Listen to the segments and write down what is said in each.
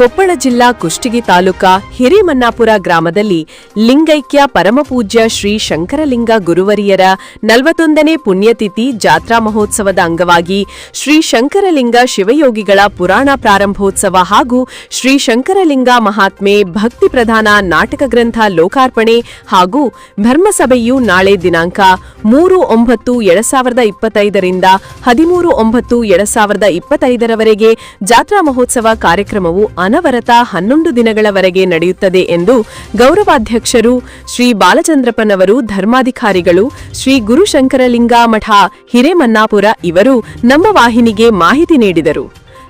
ಕೊಪ್ಪಳ ಜಿಲ್ಲಾ ಕುಷ್ಟಗಿ ತಾಲೂಕಾ ಹಿರೇಮನ್ನಾಪುರ ಗ್ರಾಮದಲ್ಲಿ ಲಿಂಗೈಕ್ಯ ಪರಮಪೂಜ್ಯ ಶ್ರೀ ಶಂಕರಲಿಂಗ ಗುರುವರಿಯರ ನಲವತ್ತೊಂದನೇ ಪುಣ್ಯತಿಥಿ ಜಾತ್ರಾ ಮಹೋತ್ಸವದ ಅಂಗವಾಗಿ ಶ್ರೀ ಶಂಕರಲಿಂಗ ಶಿವಯೋಗಿಗಳ ಪುರಾಣ ಪ್ರಾರಂಭೋತ್ಸವ ಹಾಗೂ ಶ್ರೀ ಶಂಕರಲಿಂಗ ಮಹಾತ್ಮೆ ಭಕ್ತಿ ಪ್ರಧಾನ ನಾಟಕ ಗ್ರಂಥ ಲೋಕಾರ್ಪಣೆ ಹಾಗೂ ಧರ್ಮಸಭೆಯು ನಾಳೆ ದಿನಾಂಕ ಮೂರು ಒಂಬತ್ತು ಎರಡ್ ಸಾವಿರದ ಇಪ್ಪತ್ತೈದರಿಂದ ಹದಿಮೂರು ಒಂಬತ್ತು ಎರಡ್ ಸಾವಿರದ ಇಪ್ಪತ್ತೈದರವರೆಗೆ ಜಾತ್ರಾ ಮಹೋತ್ಸವ ಕಾರ್ಯಕ್ರಮವು ಅನವರತ ಹನ್ನೊಂದು ದಿನಗಳವರೆಗೆ ನಡೆಯುತ್ತದೆ ಎಂದು ಗೌರವಾಧ್ಯಕ್ಷರು ಶ್ರೀ ಬಾಲಚಂದ್ರಪ್ಪನವರು, ಧರ್ಮಾಧಿಕಾರಿಗಳು, ಶ್ರೀ ಗುರುಶಂಕರಲಿಂಗ ಮಠ, ಹಿರೇಮನ್ನಾಪುರ ಇವರು ನಮ್ಮ ವಾಹಿನಿಗೆ ಮಾಹಿತಿ ನೀಡಿದರು.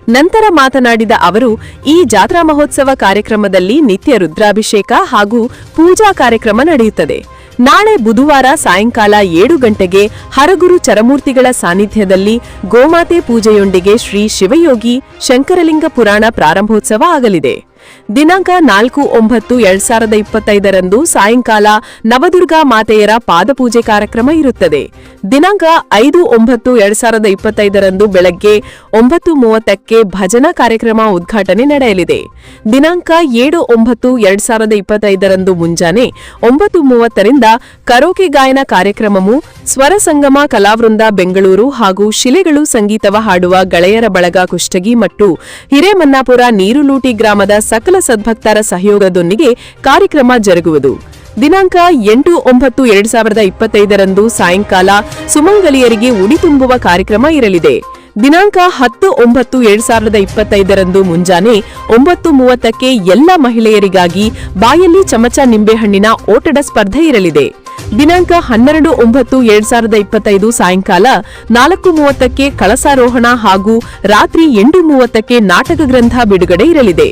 ನಂತರ ಮಾತನಾಡಿದ ಅವರು, ಈ ಜಾತ್ರಾ ಮಹೋತ್ಸವ ಕಾರ್ಯಕ್ರಮದಲ್ಲಿ ನಿತ್ಯ ರುದ್ರಾಭಿಷೇಕ ಹಾಗೂ ಪೂಜಾ ಕಾರ್ಯಕ್ರಮ ನಡೆಯುತ್ತದೆ. ನಾಳೆ ಬುಧವಾರ ಸಾಯಂಕಾಲ ಏಳು ಗಂಟೆಗೆ ಹರಗುರು ಚರಮೂರ್ತಿಗಳ ಸಾನ್ನಿಧ್ಯದಲ್ಲಿ ಗೋಮಾತೆ ಪೂಜೆಯೊಂದಿಗೆ ಶ್ರೀ ಶಿವಯೋಗಿ ಶಂಕರಲಿಂಗ ಪುರಾಣ ಪ್ರಾರಂಭೋತ್ಸವ ಆಗಲಿದೆ. ದಿನಾಂಕ ನಾಲ್ಕು ಒಂಬತ್ತು ಎರಡ್ ಸಾವಿರದ ಇಪ್ಪತ್ತೈದರಂದು ಸಾಯಂಕಾಲ ನವದುರ್ಗಾ ಮಾತೆಯರ ಪಾದಪೂಜೆ ಕಾರ್ಯಕ್ರಮ ಇರುತ್ತದೆ. ದಿನಾಂಕ ಐದು ಒಂಬತ್ತು ಎರಡ್ ಸಾವಿರದ ಇಪ್ಪತ್ತೈದರಂದು ಬೆಳಗ್ಗೆ ಒಂಬತ್ತು ಮೂವತ್ತಕ್ಕೆ ಭಜನಾ ಕಾರ್ಯಕ್ರಮ ಉದ್ಘಾಟನೆ ನಡೆಯಲಿದೆ. ದಿನಾಂಕ ಏಳು ಒಂಬತ್ತು ಎರಡ್ ಸಾವಿರದ ಇಪ್ಪತ್ತೈದರಂದು ಮುಂಜಾನೆ ಒಂಬತ್ತು ಮೂವತ್ತರಿಂದ ಕರೋಕೆ ಗಾಯನ ಕಾರ್ಯಕ್ರಮವು ಸ್ವರ ಸಂಗಮ ಕಲಾವೃಂದ ಬೆಂಗಳೂರು ಹಾಗೂ ಶಿಲೆಗಳು ಸಂಗೀತವ ಹಾಡುವ ಗೆಳೆಯರ ಬಳಗ ಕುಷ್ಟಗಿ ಮತ್ತು ಹಿರೇಮನ್ನಾಪುರ ನೀರುಲೂಟಿ ಗ್ರಾಮದ ಸಕಲ ಸದ್ಭಕ್ತರ ಸಹಯೋಗದೊಂದಿಗೆ ಕಾರ್ಯಕ್ರಮ ಜರುಗುವುದು. ದಿನಾಂಕ ಎಂಟು ಒಂಬತ್ತು ಎರಡ್ ಸಾವಿರದ ಇಪ್ಪತ್ತೈದರಂದು ಸಾಯಂಕಾಲ ಸುಮಂಗಲಿಯರಿಗೆ ಉಡಿ ತುಂಬುವ ಕಾರ್ಯಕ್ರಮ ಇರಲಿದೆ. ದಿನಾಂಕ ಹತ್ತು ಒಂಬತ್ತು ಎರಡ್ ಸಾವಿರದ ಇಪ್ಪತ್ತೈದರಂದು ಮುಂಜಾನೆ ಒಂಬತ್ತು ಮೂವತ್ತಕ್ಕೆ ಎಲ್ಲ ಮಹಿಳೆಯರಿಗಾಗಿ ಬಾಯಲ್ಲಿ ಚಮಚ ನಿಂಬೆಹಣ್ಣಿನ ಓಟದ ಸ್ಪರ್ಧೆ ಇರಲಿದೆ. ದಿನಾಂಕ ಹನ್ನೆರಡು ಒಂಬತ್ತು ಎರಡ್ ಸಾವಿರದ ಇಪ್ಪತ್ತೈದು ಸಾಯಂಕಾಲ ನಾಲ್ಕು ಮೂವತ್ತಕ್ಕೆ ಕಳಸಾರೋಹಣ ಹಾಗೂ ರಾತ್ರಿ ಎಂಟು ಮೂವತ್ತಕ್ಕೆ ನಾಟಕ ಗ್ರಂಥ ಬಿಡುಗಡೆ ಇರಲಿದೆ.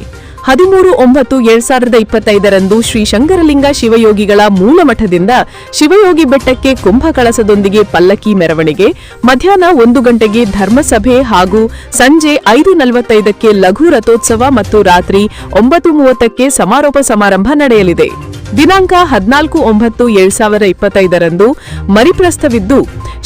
ಹದಿಮೂರು ಒಂಬತ್ತು ಎರಡ್ ಸಾವಿರದ ಇಪ್ಪತ್ತೈದರಂದು ಶ್ರೀ ಶಂಕರಲಿಂಗ ಶಿವಯೋಗಿಗಳ ಮೂಲಮಠದಿಂದ ಶಿವಯೋಗಿ ಬೆಟ್ಟಕ್ಕೆ ಕುಂಭ ಕಳಸದೊಂದಿಗೆ ಪಲ್ಲಕ್ಕಿ ಮೆರವಣಿಗೆ, ಮಧ್ಯಾಹ್ನ ಒಂದು ಗಂಟೆಗೆ ಧರ್ಮಸಭೆ ಹಾಗೂ ಸಂಜೆ ಐದು ನಲವತ್ತೈದಕ್ಕೆ ಲಘು ರಥೋತ್ಸವ ಮತ್ತು ರಾತ್ರಿ ಒಂಬತ್ತು ಮೂವತ್ತಕ್ಕೆ ಸಮಾರೋಪ ಸಮಾರಂಭ ನಡೆಯಲಿದೆ. ದಿನಾಂಕ ಹದಿನಾಲ್ಕು ಒಂಬತ್ತು ಎರಡ್ ಸಾವಿರದ ಇಪ್ಪತ್ತೈದರಂದು ಮರಿಪ್ರಸ್ಥವಿದ್ದು,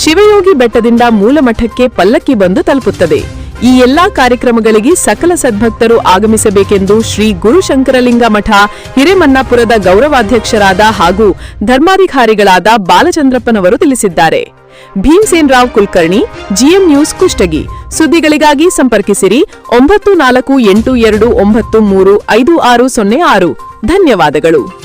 ಶಿವಯೋಗಿ ಬೆಟ್ಟದಿಂದ ಮೂಲಮಠಕ್ಕೆ ಪಲ್ಲಕ್ಕಿ ಬಂದು ತಲುಪುತ್ತದೆ. ಈ ಎಲ್ಲಾ ಕಾರ್ಯಕ್ರಮಗಳಿಗೆ ಸಕಲ ಸದ್ಭಕ್ತರು ಆಗಮಿಸಬೇಕೆಂದು ಶ್ರೀ ಗುರುಶಂಕರಲಿಂಗ ಮಠ, ಹಿರೇಮನ್ನಾಪುರದ ಗೌರವಾಧ್ಯಕ್ಷರಾದ ಹಾಗೂ ಧರ್ಮಾಧಿಕಾರಿಗಳಾದ ಬಾಲಚಂದ್ರಪ್ಪನವರು ತಿಳಿಸಿದ್ದಾರೆ. Bhimsen Rao Kulkarni, GM news Kushtagi. ಸುದ್ದಿಗಳಿಗಾಗಿ ಸಂಪರ್ಕಿಸಿರಿ ಒಂಬತ್ತು ನಾಲ್ಕು ಎಂಟು ಎರಡು ಒಂಬತ್ತು ಮೂರು ಐದು ಆರು ಸೊನ್ನೆ ಆರು. ಧನ್ಯವಾದಗಳು.